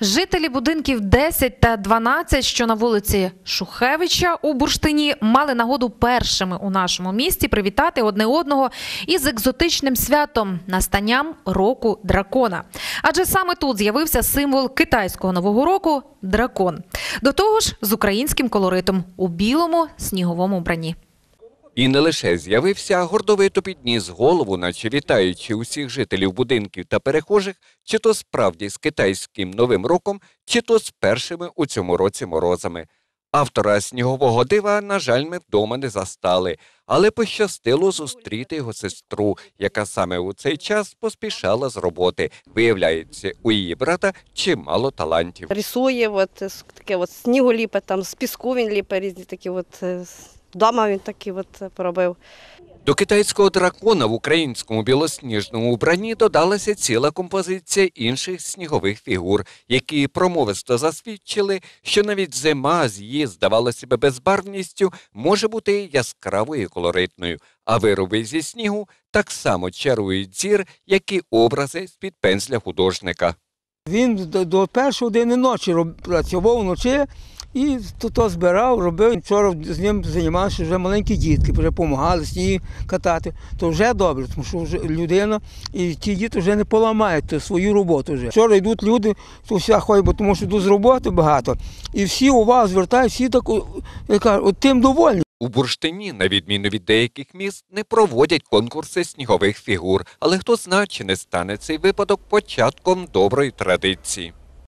Жителі будинків 10 та 12, що на вулиці Шухевича у Бурштині, мали нагоду першими у нашому місті привітати одне одного із екзотичним святом настанням року дракона. Адже саме тут з'явився символ китайського нового року дракон. До того ж, з українським колоритом у білому сніговому вбранні. І не лише з'явився, а гордовито підніс голову, наче вітаючи усіх жителів будинків та перехожих, чи то справді з китайським новим роком, чи то з першими у цьому році морозами. Автора снігового дива, на жаль, ми вдома не застали, але пощастило зустріти його сестру, яка саме у цей час поспішала з роботи. Виявляється, у її брата чимало талантів. Рисує, от, таке от снігу ліпить, там, з піску він ліпить різні такі от, вдома він такі от поробив. До китайського дракона в українському білосніжному убранні додалася ціла композиція інших снігових фігур, які промовисто засвідчили, що навіть зима з її, здавалося би, безбарвністю може бути яскравою і колоритною, а вироби зі снігу так само чарують зір, як і образи з-під пензля художника. Він до, першої години ночі працював вночі і то, то збирав, робив. Вчора з ним займалися вже маленькі дітки, вже допомагали сніг катати. То вже добре, тому що вже людина і ті діти вже не поламають свою роботу. Вже. Вчора йдуть люди, то вся ходять, тому що йдуть з роботи багато. І всі увагу звертають, всі так, о, я кажу, от тим довольні. У Бурштині, на відміну від деяких міст, не проводять конкурси снігових фігур, але хто знає, чи не стане цей випадок початком доброї традиції.